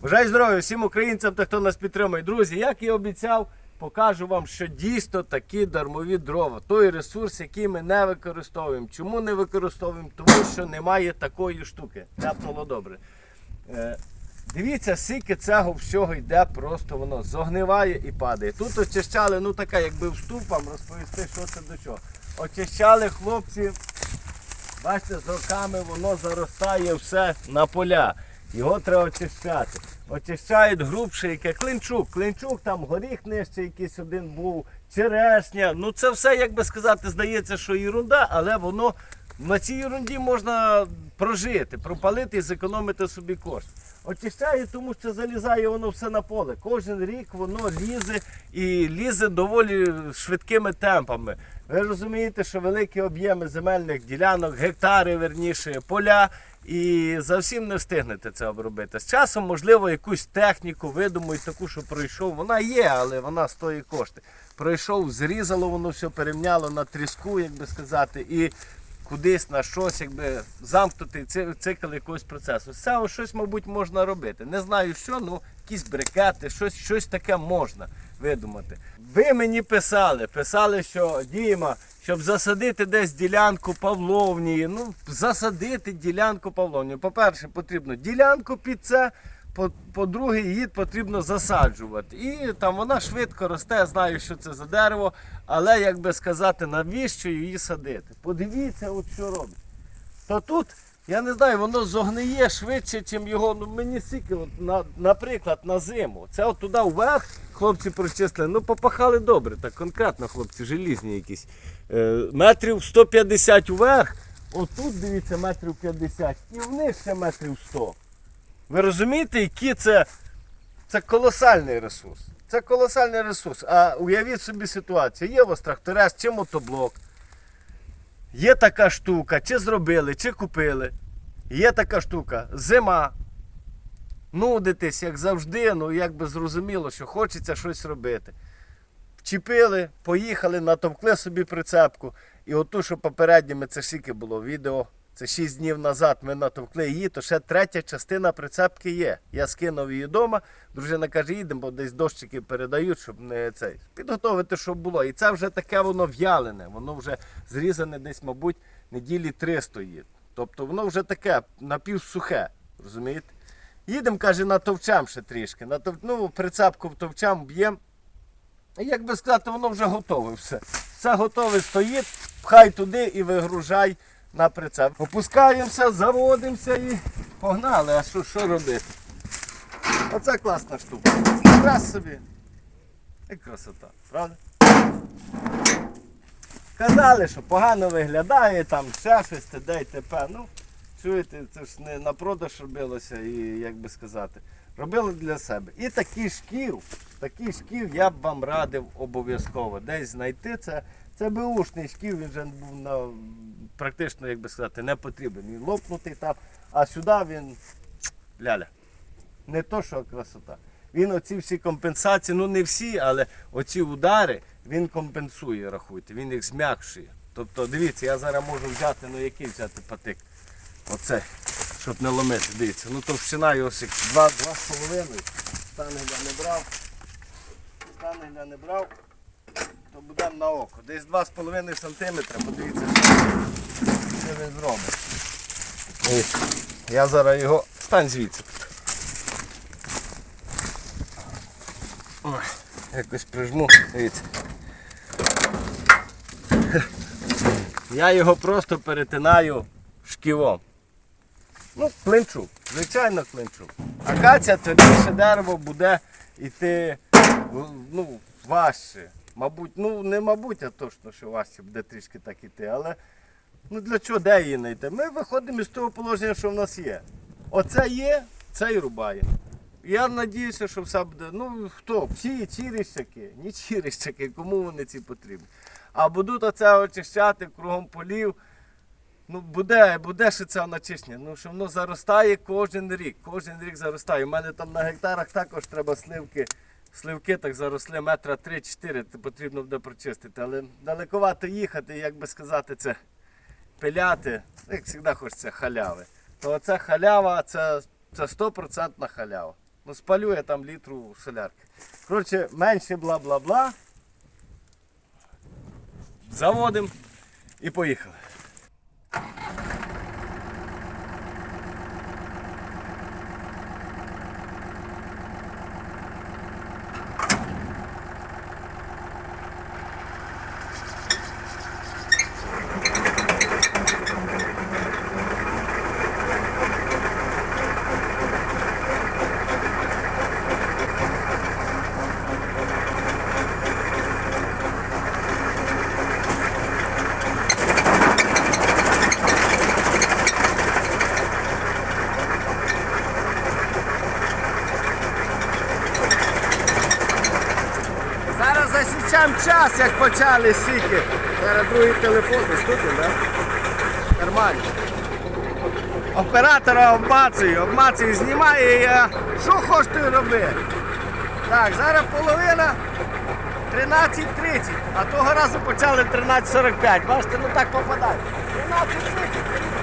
Бажаю здоров'я всім українцям та хто нас підтримує. Друзі, як і обіцяв, покажу вам, що дійсно такі дармові дрова. Той ресурс, який ми не використовуємо. Чому не використовуємо? Тому що немає такої штуки. Ляпнуло добре. Е, Дивіться, скільки цього всього йде, просто воно зогниває і падає. Тут очищали, ну така, якби вступ вам розповісти, що це до чого. Очищали хлопці, бачите, з роками воно заростає все на поля. Його треба очищати. Очищають грубше, яке клинчук. Клинчук, там горіх нижче якийсь один був, черешня. Ну це все, як би сказати, здається, що ерунда, але воно на цій ерунді можна прожити, пропалити і зекономити собі кошти. Очищає, тому що залізає воно все на поле. Кожен рік воно лізе і лізе доволі швидкими темпами. Ви розумієте, що великі об'єми земельних ділянок, гектари, верніше, поля, і за всім не встигнете це обробити. З часом, можливо, якусь техніку видумають, таку, що пройшов. Вона є, але вона стоїть кошти. Пройшов, зрізало воно все, перемняло на тріску, як би сказати, і кудись на щось, якби замкнутий ци- цикл якогось процесу. З цього щось, мабуть, можна робити. Не знаю що, ну якісь брикети, щось, щось таке можна видумати. Ви мені писали, писали, що Діма, щоб засадити десь ділянку Павловнії, ну засадити ділянку Павловнії. По-перше, потрібно ділянку під це. По- По-друге, її потрібно засаджувати. І там вона швидко росте, знаю, що це за дерево, але як би сказати, навіщо її садити? Подивіться, от що робить. То тут, я не знаю, воно зогниє швидше, ніж його. Ну мені стільки, от, на, наприклад, на зиму. Це от туди вверх хлопці прочислили. Ну попахали добре, так конкретно хлопці, желізні якісь. Е, метрів 150 вверх, отут, дивіться, метрів 50, і вниз ще метрів 100. Ви розумієте, які це, це колосальний ресурс. Це колосальний ресурс. А уявіть собі ситуацію. Є у вас тракторез чи мотоблок. Є така штука, чи зробили, чи купили. Є така штука, зима. Нудитесь, як завжди, ну як би зрозуміло, що хочеться щось робити. Вчепили, поїхали, натовкли собі прицепку. І оту, що попередніми, це скільки було відео. Це 6 днів назад ми натовкли її, то ще третя частина прицепки є. Я скинув її вдома. Дружина каже, їдемо, бо десь дощики передають, щоб не цей. Підготовити, щоб було. І це вже таке воно в'ялене, воно вже зрізане десь, мабуть, неділі три стоїть. Тобто воно вже таке напівсухе, розумієте? Їдемо, каже, натовчам ще трішки. Натов... Ну, прицепку втовчам, б'ємо. І як би сказати, воно вже готове все. Все готове стоїть, пхай туди і вигружай на прицеп. Опускаємося, заводимося і погнали. А що, що робити? Оце класна штука. Раз собі. І красота, правда? Казали, що погано виглядає, там ще щось, т.д. і т.п. Ну, чуєте, це ж не на продаж робилося і як би сказати. Робили для себе. І такий шків, такий шків я б вам радив обов'язково. Десь знайти це. Це беушний шків, він вже був на, практично, як би сказати, не потрібен. Він лопнутий там, а сюди він ляля. Не то, що красота. Він оці всі компенсації, ну не всі, але оці удари він компенсує, рахуйте, він їх зм'якшує. Тобто, дивіться, я зараз можу взяти, ну який взяти патик. Оце, щоб не ломити. Дивіться. Ну товщина його ось як два, два з половиною. Стангеля не брав. Стангеля не брав, то будемо на око. Десь 2,5 см, подивіться, що він зробить. Ось. Я зараз його... Стань звідси. Якось прижму, дивіться. Я його просто перетинаю шківом. Ну, клинчук, звичайно клинчук. Акація то більше дерево буде йти ну, важче. Мабуть, ну не мабуть, а точно, що важче буде трішки так іти, але ну для чого де її знайти? Ми виходимо з того положення, що в нас є. Оце є, це і рубає. Я сподіваюся, що все буде. Ну хто? Всі чиріщаки, ні чиріщаки, кому вони ці потрібні. А будуть оце очищати кругом полів. Ну, буде, буде ще це начищення. Ну, що воно заростає кожен рік. Кожен рік заростає. У мене там на гектарах також треба сливки. Сливки так заросли метра 3-4, це потрібно буде прочистити. Але далековато їхати, як би сказати, це пиляти, як завжди хочеться халяви. То оця халява, це, це 100% халява. Ну, спалю я там літру солярки. Коротше, менше бла-бла-бла. Заводимо і поїхали. Зараз засічам час, як почали сіки. Зараз другий телефон доступний, так? Нормально. Оператора обмацую, обмацую, знімає і я. Що хочеш ти робити? Так, зараз половина 13.30, а того разу почали в 13.45. Бачите, ну так попадає. 13.30.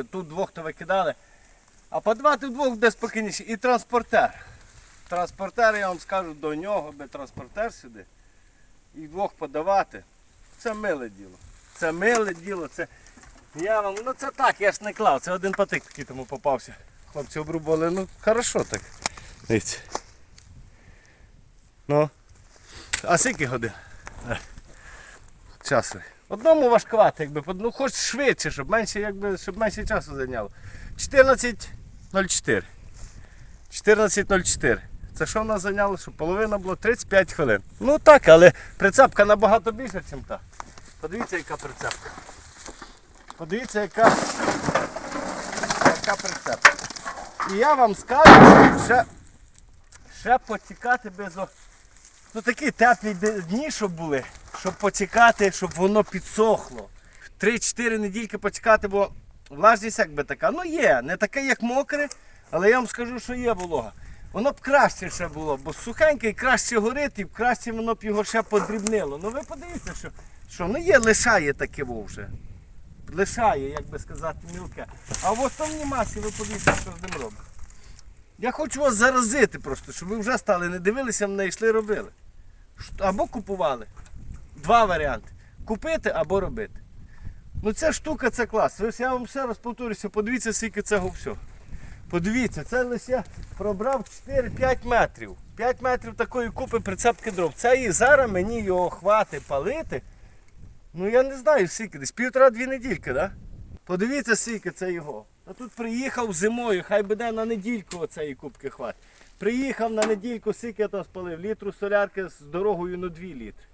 Якби тут двох то викидали. А по два тут двох буде спокійніше. І транспортер. Транспортер, я вам скажу, до нього би транспортер сюди. І двох подавати. Це миле діло. Це миле діло. Це. Я вам, ну це так, я ж не клав. Це один патик такий тому попався. Хлопці обрубали, ну хорошо так. Дивіться. Ну. А скільки годин? часу. Одному важкувати, якби, ну хоч швидше, щоб менше, якби, щоб менше часу зайняло. 14.04. 14.04. Це що в нас зайняло? Щоб половина було 35 хвилин. Ну так, але прицепка набагато більша, ніж та. Подивіться, яка прицепка. Подивіться, яка, яка прицепка. І я вам скажу, що ще, ще потікати без Ну такі теплі дні, щоб були, щоб потікати, щоб воно підсохло. 3-4 недільки потікати, бо влажність якби така. Ну є, не таке, як мокре, але я вам скажу, що є волога. Воно б краще ще було, бо сухеньке і краще горить, і краще воно б його ще подрібнило. Ну ви подивіться, що, що ну є, лишає таке вовже. Лишає, як би сказати, мілке. А в основній масі ви подивіться, що з ним робить. Я хочу вас заразити просто, щоб ви вже стали, не дивилися мене, йшли робили. Або купували. Два варіанти. Купити або робити. Ну ця штука це клас. Я вам ще раз повторюся, подивіться, скільки цього всього. Подивіться, це лише пробрав 4-5 метрів. 5 метрів такої купи прицепки дров. Це і зараз мені його хватить палити. Ну я не знаю скільки, десь півтора-дві недільки, да? Подивіться, скільки це його. А тут приїхав зимою, хай буде на недільку оцеї кубки хватить. Приїхав на недільку, скільки я там спалив, літру солярки з дорогою на 2 літри.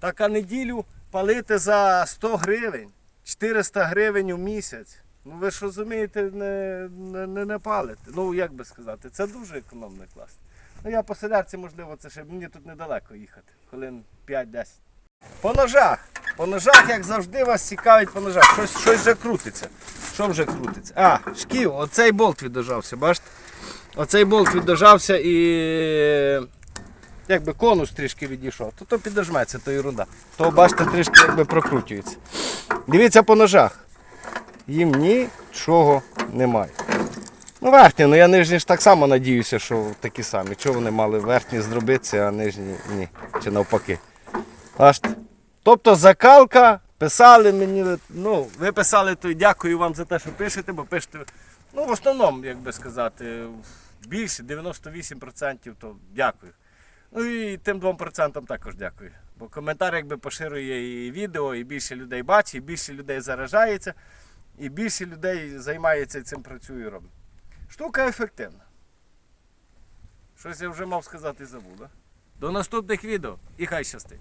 Так а неділю палити за 100 гривень, 400 гривень у місяць. Ну ви ж розумієте, не, не, не, палите. Ну як би сказати, це дуже економно і класно. Ну я по солярці, можливо, це ще мені тут недалеко їхати. Хвилин 5-10. По ножах. По ножах, як завжди, вас цікавить по ножах. Щось, щось вже крутиться. Що вже крутиться? А, шків, оцей болт віддожався, бачите? Оцей болт віддожався і якби конус трішки відійшов, то то підожметься, то ерунда. То бачите, трішки якби прокручується. Дивіться по ножах. Їм нічого немає. Ну, верхні, ну я нижні ж так само надіюся, що такі самі. Чого вони мали верхні зробитися, а нижні ні. Чи навпаки. Бачите? Тобто закалка, писали мені, ну, ви писали, то дякую вам за те, що пишете, бо пишете, ну, в основному, як би сказати, більше, 98%, то дякую. Ну і тим 2% також дякую. Бо коментар якби поширює і відео, і більше людей бачить, і більше людей заражається, і більше людей займається цим працює і робить. Штука ефективна. Щось я вже мав сказати забув, да? До наступних відео і хай щастить.